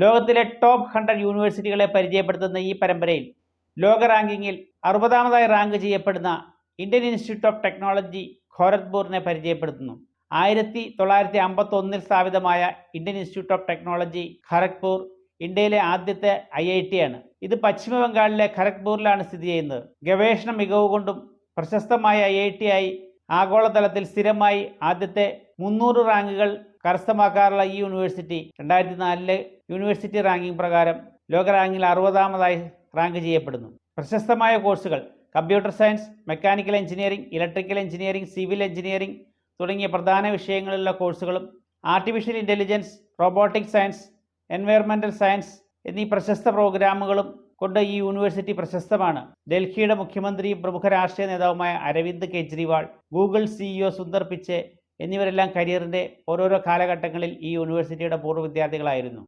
ലോകത്തിലെ top hundred യൂണിവേഴ്സിറ്റികളെ പരിചയപ്പെടുത്തുന്ന ഈ പരമ്പരയിൽ ലോക റാങ്കിങ്ങിൽ അറുപതാമതായി റാങ്ക് ചെയ്യപ്പെടുന്ന ഇന്ത്യൻ ഇൻസ്റ്റിറ്റ്യൂട്ട് ഓഫ് ടെക്നോളജി ഖോരഗ്പൂരിനെ പരിചയപ്പെടുത്തുന്നു. ആയിരത്തി തൊള്ളായിരത്തി അമ്പത്തി ഒന്നിൽ സ്ഥാപിതമായ Indian Institute of Technology Kharagpur ഇന്ത്യയിലെ ആദ്യത്തെ ഐ ഐ ടി ആണ്. ഇത് പശ്ചിമ ബംഗാളിലെ ഖരഗ്പൂരിലാണ് സ്ഥിതി ചെയ്യുന്നത്. ഗവേഷണ മികവ് കൊണ്ടും പ്രശസ്തമായ ഐ ഐ ടി ആയി ആഗോളതലത്തിൽ സ്ഥിരമായി ആദ്യത്തെ മുന്നൂറ് റാങ്കുകൾ കരസ്ഥമാക്കാറുള്ള ഈ യൂണിവേഴ്സിറ്റി രണ്ടായിരത്തി നാലിലെ യൂണിവേഴ്സിറ്റി റാങ്കിംഗ് പ്രകാരം ലോക റാങ്കിൽ അറുപതാമതായി റാങ്ക് ചെയ്യപ്പെടുന്നു. പ്രശസ്തമായ കോഴ്സുകൾ computer science mechanical engineering electrical engineering civil engineering തുടങ്ങിയ പ്രധാന വിഷയങ്ങളിലുള്ള കോഴ്സുകളും artificial intelligence robotic science environmental science എന്നീ പ്രശസ്ത പ്രോഗ്രാമുകളും കൊണ്ട് ഈ യൂണിവേഴ്സിറ്റി പ്രശസ്തമാണ്. ഡൽഹിയുടെ മുഖ്യമന്ത്രിയും പ്രമുഖ രാഷ്ട്രീയ നേതാവുമായ അരവിന്ദ് കെജ്രിവാൾ ഗൂഗിൾ സിഇഒ സുന്ദർ പിച്ചെ എന്നിവരെല്ലാം കരിയറിന്റെ ഓരോരോ കാലഘട്ടങ്ങളിൽ ഈ യൂണിവേഴ്സിറ്റിയുടെ പൂർവ വിദ്യാർത്ഥികളായിരുന്നു.